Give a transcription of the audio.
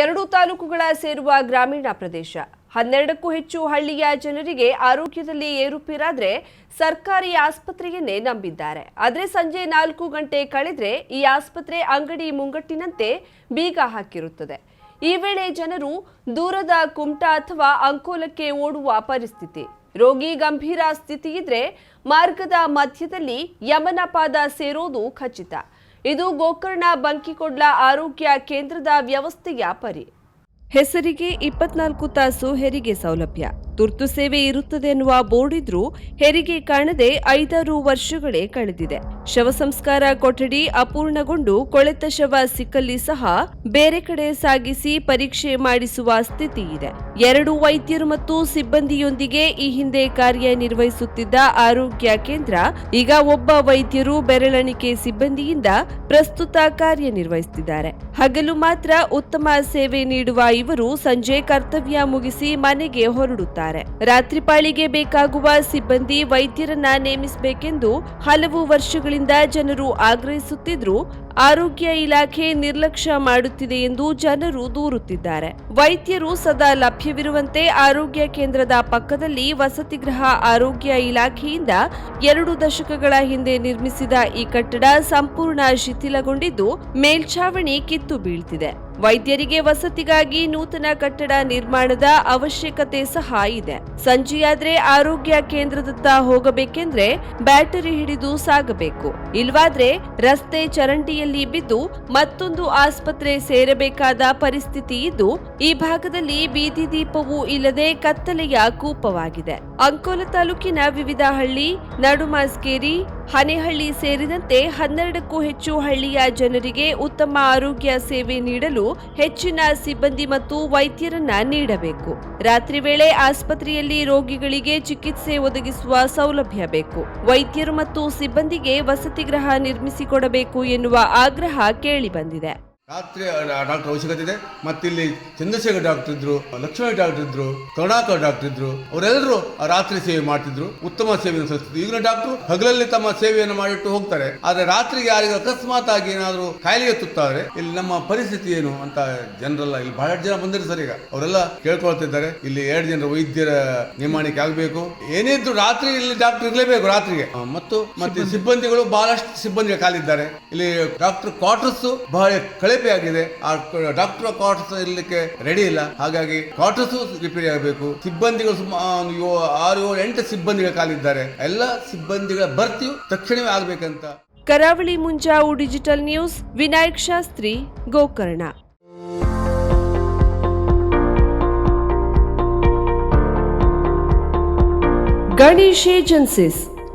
ಎರಡು ತಾಲೂಕುಗಳ ಸೇರುವ ಗ್ರಾಮೀಣ ಪ್ರದೇಶ. ಹನ್ನೆರಡಕ್ಕೂ ಹೆಚ್ಚು ಹಳ್ಳಿಯ ಜನರಿಗೆ ಆರೋಗ್ಯದಲ್ಲಿ ಏರುಪೇರಾದ್ರೆ ಸರ್ಕಾರಿ ಆಸ್ಪತ್ರೆಯನ್ನೇ ನಂಬಿದ್ದಾರೆ. ಆದರೆ ಸಂಜೆ ನಾಲ್ಕು ಗಂಟೆ ಕಳೆದ್ರೆ ಈ ಆಸ್ಪತ್ರೆ ಅಂಗಡಿ ಮುಂಗಟ್ಟಿನಂತೆ ಬೀಗ ಹಾಕಿರುತ್ತದೆ. ಈ ವೇಳೆ ಜನರು ದೂರದ ಕುಮಟಾ ಅಥವಾ ಅಂಕೋಲಕ್ಕೆ ಓಡುವ ಪರಿಸ್ಥಿತಿ. ರೋಗಿ ಗಂಭೀರ ಸ್ಥಿತಿ ಇದ್ರೆ ಮಾರ್ಗದ ಮಧ್ಯದಲ್ಲಿ ಯಮನಪಾದ ಸೇರೋದು ಖಚಿತ. ಇದು ಗೋಕರ್ಣ ಬಂಕಿಕೊಡ್ಲ ಆರೋಗ್ಯ ಕೇಂದ್ರದ ವ್ಯವಸ್ಥೆಯ ಪರಿ. ಹೆಸರಿಗೆ ಇಪ್ಪತ್ನಾಲ್ಕು ತಾಸು ಹೆರಿಗೆ ಸೌಲಭ್ಯ. ತುರ್ತು ಸೇವೆ ಇರುತ್ತದೆ ಎನ್ನುವ ಬೋರ್ಡ್ ಇದ್ರೂ ಹೆರಿಗೆ ಕಾಣದೆ ಐದಾರು ವರ್ಷಗಳೇ ಕಳೆದಿದೆ. ಶವ ಸಂಸ್ಕಾರ ಕೊಠಡಿ ಅಪೂರ್ಣಗೊಂಡು ಕೊಳೆತ ಶವ ಸಿಕ್ಕಲ್ಲಿ ಸಹ ಬೇರೆ ಕಡೆ ಸಾಗಿಸಿ ಪರೀಕ್ಷೆ ಮಾಡಿಸುವ ಸ್ಥಿತಿ ಇದೆ. ಎರಡು ವೈದ್ಯರು ಮತ್ತು ಸಿಬ್ಬಂದಿಯೊಂದಿಗೆ ಈ ಹಿಂದೆ ಕಾರ್ಯನಿರ್ವಹಿಸುತ್ತಿದ್ದ ಆರೋಗ್ಯ ಕೇಂದ್ರ, ಈಗ ಒಬ್ಬ ವೈದ್ಯರು ಬೆರಳಣಿಕೆ ಸಿಬ್ಬಂದಿಯಿಂದ ಪ್ರಸ್ತುತ ಕಾರ್ಯನಿರ್ವಹಿಸುತ್ತಿದ್ದಾರೆ. ಹಗಲು ಮಾತ್ರ ಉತ್ತಮ ಸೇವೆ ನೀಡುವ ಇವರು ಸಂಜೆ ಕರ್ತವ್ಯ ಮುಗಿಸಿ ಮನೆಗೆ ಹೊರಡುತ್ತಾರೆ. ರಾತ್ರಿ ಪಾಳಿಗೆ ಬೇಕಾಗುವ ಸಿಬ್ಬಂದಿ ವೈದ್ಯರನ್ನ ನೇಮಿಸಬೇಕೆಂದು ಹಲವು ವರ್ಷಗಳಿಂದ ಜನರು ಆಗ್ರಹಿಸುತ್ತಿದ್ರು ಆರೋಗ್ಯ ಇಲಾಖೆ ನಿರ್ಲಕ್ಷ್ಯ ಮಾಡುತ್ತಿದೆ ಎಂದು ಜನರು ದೂರುತ್ತಿದ್ದಾರೆ. ವೈದ್ಯರು ಸದಾ ಲಭ್ಯವಿರುವಂತೆ ಆರೋಗ್ಯ ಕೇಂದ್ರದ ಪಕ್ಕದಲ್ಲಿ ವಸತಿಗೃಹ ಆರೋಗ್ಯ ಇಲಾಖೆಯಿಂದ ಎರಡು ದಶಕಗಳ ಹಿಂದೆ ನಿರ್ಮಿಸಿದ ಈ ಕಟ್ಟಡ ಸಂಪೂರ್ಣ ಶಿಥಿಲಗೊಂಡಿದ್ದು ಮೇಲ್ಛಾವಣಿ ಕಿತ್ತು ಬೀಳ್ತಿದೆ. ವೈದ್ಯರಿಗೆ ವಸತಿಗಾಗಿ ನೂತನ ಕಟ್ಟಡ ನಿರ್ಮಾಣದ ಅವಶ್ಯಕತೆ ಸಹ ಇದೆ. ಸಂಜೆಯಾದ್ರೆ ಆರೋಗ್ಯ ಕೇಂದ್ರದತ್ತ ಹೋಗಬೇಕೆಂದ್ರೆ ಬ್ಯಾಟರಿ ಹಿಡಿದು ಸಾಗಬೇಕು. ಇಲ್ವಾದ್ರೆ ರಸ್ತೆ ಚರಂಡಿಯಲ್ಲಿ ಬಿದ್ದು ಮತ್ತೊಂದು ಆಸ್ಪತ್ರೆ ಸೇರಬೇಕಾದ ಪರಿಸ್ಥಿತಿ ಇದ್ದು, ಈ ಭಾಗದಲ್ಲಿ ಬೀದಿ ದೀಪವೂ ಇಲ್ಲದೆ ಕತ್ತಲೆಯ ಕೂಪವಾಗಿದೆ. ಅಂಕೋಲ ತಾಲೂಕಿನ ವಿವಿಧ ಹಳ್ಳಿ ನಡುಮಾಸ್ಕೇರಿ ಹನೆಹಳ್ಳಿ ಸೇರಿದಂತೆ ಹನ್ನೆರಡಕ್ಕೂ ಹೆಚ್ಚು ಹಳ್ಳಿಯ ಜನರಿಗೆ ಉತ್ತಮ ಆರೋಗ್ಯ ಸೇವೆ ನೀಡಲು ಹೆಚ್ಚಿನ ಸಿಬ್ಬಂದಿ ಮತ್ತು ವೈದ್ಯರನ್ನ ನೀಡಬೇಕು. ರಾತ್ರಿ ವೇಳೆ ಆಸ್ಪತ್ರೆಯಲ್ಲಿ ರೋಗಿಗಳಿಗೆ ಚಿಕಿತ್ಸೆ ಒದಗಿಸುವ ಸೌಲಭ್ಯ ಬೇಕು. ವೈದ್ಯರು ಮತ್ತು ಸಿಬ್ಬಂದಿಗೆ ವಸತಿಗೃಹ ನಿರ್ಮಿಸಿಕೊಡಬೇಕು ಎನ್ನುವ ಆಗ್ರಹ ಕೇಳಿಬಂದಿದೆ ರಾತ್ರಿ ಡಾಕ್ಟರ್ ಅವಶ್ಯಕತೆ ಇದೆ ಮತ್ತಿಲ್ಲಿ ಚಂದ್ರಶೇಖರ್ ಡಾಕ್ಟರ್ ಇದ್ರು ಲಕ್ಷ್ಮಣ ಡಾಕ್ಟರ್ ಇದ್ರು ಕರುಣಾಕರ್ ಡಾಕ್ಟರ್ ಇದ್ರು ಅವರೆಲ್ಲರೂ ರಾತ್ರಿ ಸೇವೆ ಮಾಡ್ತಿದ್ರು. ಉತ್ತಮ ಸೇವೆಯನ್ನು ಸಲ್ಲಿಸ್ತಿದ್ರು. ಈಗಿನ ಡಾಕ್ಟರ್ ಹಗಲಲ್ಲಿ ತಮ್ಮ ಸೇವೆಯನ್ನು ಮಾಡಿಟ್ಟು ಹೋಗ್ತಾರೆ. ಆದ್ರೆ ರಾತ್ರಿಗೆ ಯಾರಿಗೂ ಅಕಸ್ಮಾತ್ ಆಗಿ ಏನಾದರೂ ಕಾಯಿಲೆಗೆ ತುತ್ತಾದ್ರೆ ಇಲ್ಲಿ ನಮ್ಮ ಪರಿಸ್ಥಿತಿ ಏನು ಅಂತ ಜನರೆಲ್ಲ ಇಲ್ಲಿ ಬಹಳಷ್ಟು ಜನ ಬಂದಿರು ಸರ್ ಈಗ. ಅವರೆಲ್ಲ ಕೇಳ್ಕೊಳ್ತಿದ್ದಾರೆ. ಇಲ್ಲಿ ಎರಡು ಜನರ ವೈದ್ಯರ ನಿರ್ಮಾಣಕ್ಕೆ ಆಗಬೇಕು. ಏನಿದ್ರು ಇದ್ರು ರಾತ್ರಿ ಇಲ್ಲಿ ಡಾಕ್ಟರ್ ಇರಲೇಬೇಕು ರಾತ್ರಿಗೆ. ಮತ್ತು ಮತ್ತೆ ಸಿಬ್ಬಂದಿಗಳು ಬಹಳಷ್ಟು ಸಿಬ್ಬಂದಿಗಳು ಕಾಲಿದ್ದಾರೆ. ಇಲ್ಲಿ ಡಾಕ್ಟರ್ ಕ್ವಾರ್ಟರ್ಸ್ ಬಹಳ ಆಗಿದೆ. ಆ ಡಾಕ್ಟರ್ ಕ್ವಾರ್ಟರ್ಸ್ ಇರಲಿಕ್ಕೆ ರೆಡಿ ಇಲ್ಲ. ಹಾಗಾಗಿ ಕ್ವಾರ್ಟರ್ಸ್ ರಿಪೇರಿ ಆಗಬೇಕು. ಸಿಬ್ಬಂದಿಗಳು ಸುಮಾರು ಆರು, ಏಳು, ಎಂಟು ಸಿಬ್ಬಂದಿಗಳು ಕಾಲಿದ್ದಾರೆ. ಎಲ್ಲ ಸಿಬ್ಬಂದಿಗಳ ಭರ್ತಿಯು ತಕ್ಷಣವೇ ಆಗ್ಬೇಕಂತ. Karavali Munjavu digital news, Vinayak Shastri, Gokarna. Ganesh agencies.